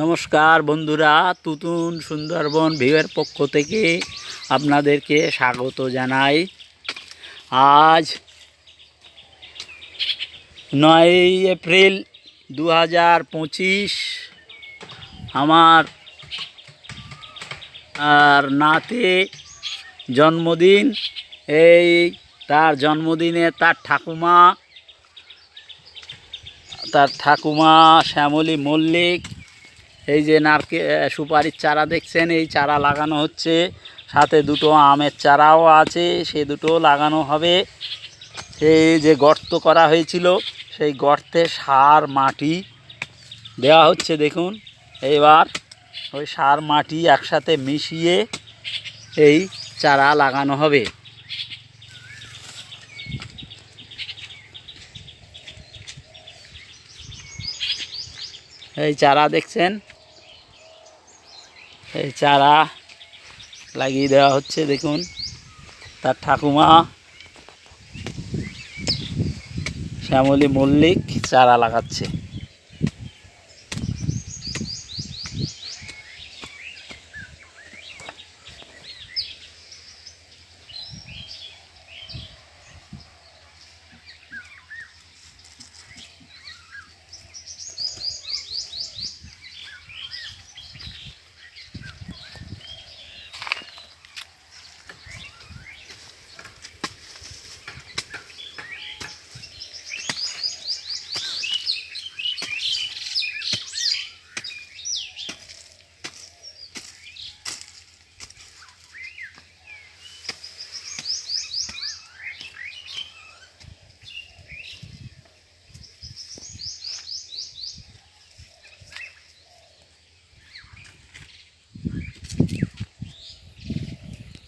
নমস্কার বন্ধুরা, তুতুন সুন্দরবন ভিউয়ের পক্ষ থেকে আপনাদেরকে স্বাগত জানাই। আজ নয় এপ্রিল দু হাজার পঁচিশ, আমার আর নাতে জন্মদিন, এই তার জন্মদিনে তার ঠাকুমা তার ঠাকুমা শ্যামলী মল্লিক, এই যে নারকে সুপারির চারা দেখছেন, এই চারা লাগানো হচ্ছে। সাথে দুটো আমের চারাও আছে, সে দুটো লাগানো হবে। এই যে গর্ত করা হয়েছিল, সেই গর্তে সার, মাটি দেওয়া হচ্ছে, দেখুন। এবার ওই সার মাটি একসাথে মিশিয়ে এই চারা লাগানো হবে। এই চারা দেখছেন? এই চারা লাগিয়ে দেওয়া হচ্ছে, দেখুন। তার ঠাকুমা শ্যামলী মল্লিক চারা লাগাচ্ছে।